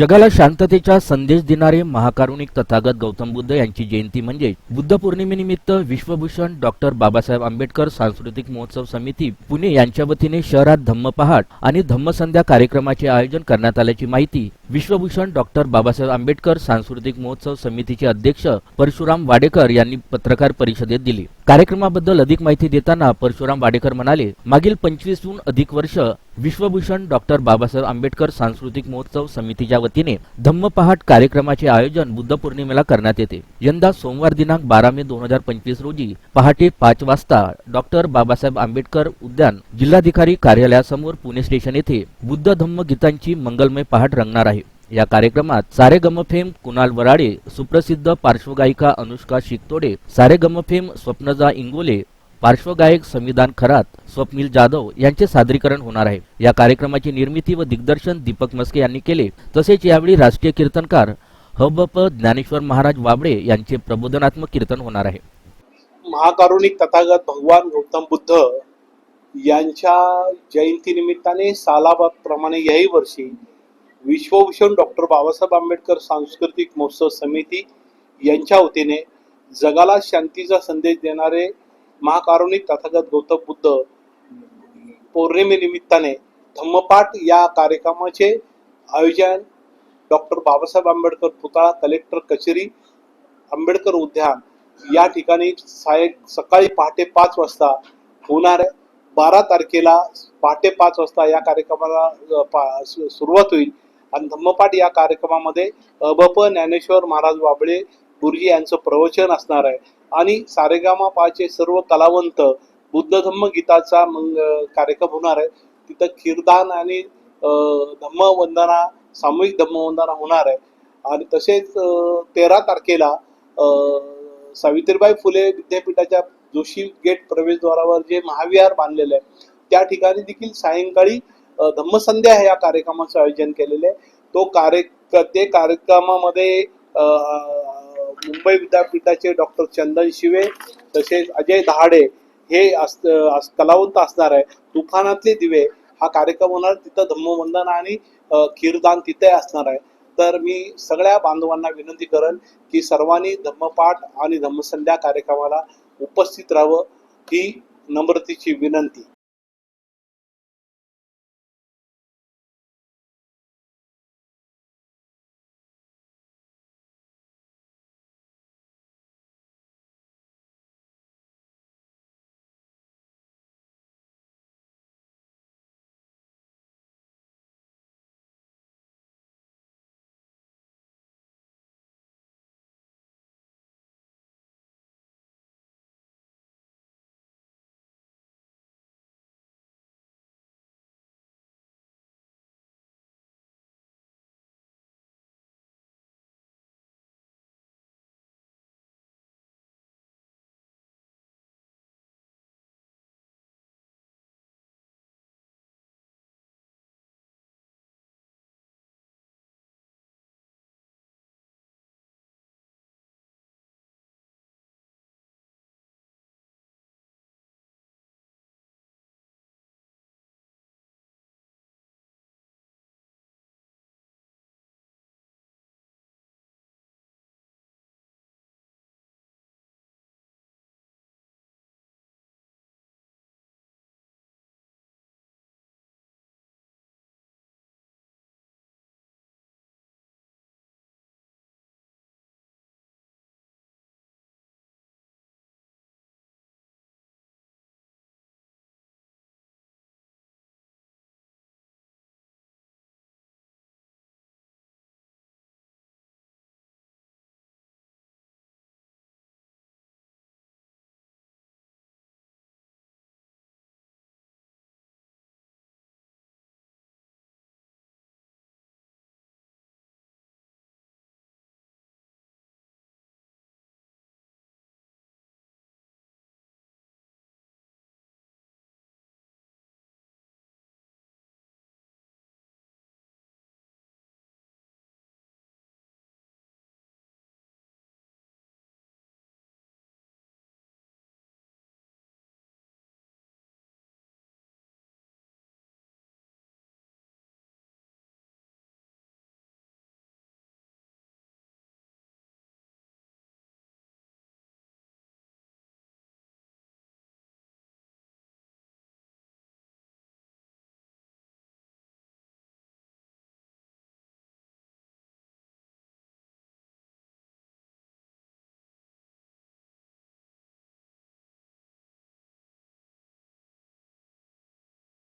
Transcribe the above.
जगाला शांततेचा संदेश देणारे महाकारुणिक तथागत गौतम बुद्ध यांची जयंती म्हणजे बुद्ध पौर्णिमेनिमित्त विश्वभूषण डॉक्टर बाबासाहेब आंबेडकर सांस्कृतिक महोत्सव समिती पुणे यांच्या वतीने शहरात धम्म पहाट आणि धम्मसंध्या कार्यक्रमाचे आयोजन करण्यात आल्याची माहिती विश्वभूषण डॉक्टर बाबासाहेब आंबेडकर सांस्कृतिक महोत्सव समितीचे अध्यक्ष परशुराम वाडेकर यांनी पत्रकार परिषदेत दिली. कार्यक्रमाबद्दल अधिक माहिती देताना परशुराम वाडेकर म्हणाले मागील पंचवीसहून अधिक वर्ष विश्वभूषण डॉक्टर बाबासाहेब आंबेडकर सांस्कृतिक महोत्सव समितीच्या वतीने धम्म पहाट कार्यक्रमाचे आयोजन बुद्ध पौर्णिमेला करण्यात येते. यंदा सोमवार दिनांक बारा मे दोन हजार पंचवीस रोजी पहाटे पाच वाजता डॉक्टर बाबासाहेब आंबेडकर उद्यान जिल्हाधिकारी कार्यालयासमोर पुणे स्टेशन येथे बुद्ध धम्म गीतांची मंगलमय पहाट रंगणार आहे. या कार्यक्रमात सारे गमफेम कुणाल वराडे सुप्रसिद्ध पार्श्वगायिका अनुष्का शिकतोडे सारे गमफेम स्वप्नजा इंगोले पार्श्वगायक संविधान खरात स्वप्नील जाधव यांचे सादरीकरण होणार आहे. या कार्यक्रमाची निर्मिती व दिग्दर्शन दीपक मस्के यांनी केले. तसेच यावेळी राष्ट्रीय कीर्तनकार हबप ज्ञानेश्वर महाराज वाबडे यांचे प्रबोधनात्मक कीर्तन होणार आहे. महाकारुणिक तथागत भगवान गौतम बुद्ध यांच्या जयंती निमित्ताने सालाबादप्रमाणे याही वर्षी विश्वभूषण डॉक्टर बाबासाहेब आंबेडकर सांस्कृतिक महोत्सव समिती यांच्या वतीने जगाला शांतीचा संदेश देणारे महाकारुणिक तथागत गौतम बुद्ध पौर्णिमेनिमित्ताने धम्मपाठ या कार्यक्रमाचे आयोजन डॉक्टर बाबासाहेब आंबेडकर पुतळा कलेक्टर कचेरी आंबेडकर उद्यान या ठिकाणी साय सकाळी पहाटे पाच वाजता होणार आहे. बारा तारखेला पहाटे पाच वाजता या कार्यक्रमाला सुरुवात होईल. आणि धम्मपाठ या कार्यक्रमामध्ये अबप ज्ञानेश्वर महाराज वाबळे गुरुजी यांचं प्रवचन असणार आहे. आणि सारेगामा पाचे सर्व कलावंत बुद्ध धम्म गीताचा मंग कार्यक्रम होणार आहे. तिथं खीरदान आणि अ, धम्मवंदना सामूहिक धम्मवंदना होणार आहे. आणि तसेच तेरा तारखेला सावित्रीबाई फुले विद्यापीठाच्या जोशी गेट प्रवेशद्वारावर जे महाविहार बांधलेलं आहे त्या ठिकाणी देखील सायंकाळी धम्मसंध्या या कार्यक्रमाचं आयोजन केलेलं आहे. तो कार्य ते कार्यक्रमामध्ये मुंबई विद्यापीठाचे डॉक्टर चंदन शिवे तसेच अजय दहाडे हे अस कलावंत असणार आहे. तुफानातले दिवे हा कार्यक्रम होणार तिथं धम्मवंदन आणि खीरदान तिथे असणार आहे. तर मी सगळ्या बांधवांना विनंती करेन की सर्वांनी धम्मपाठ आणि धम्मसंध्या कार्यक्रमाला उपस्थित राहावं ही नम्रतेची विनंती.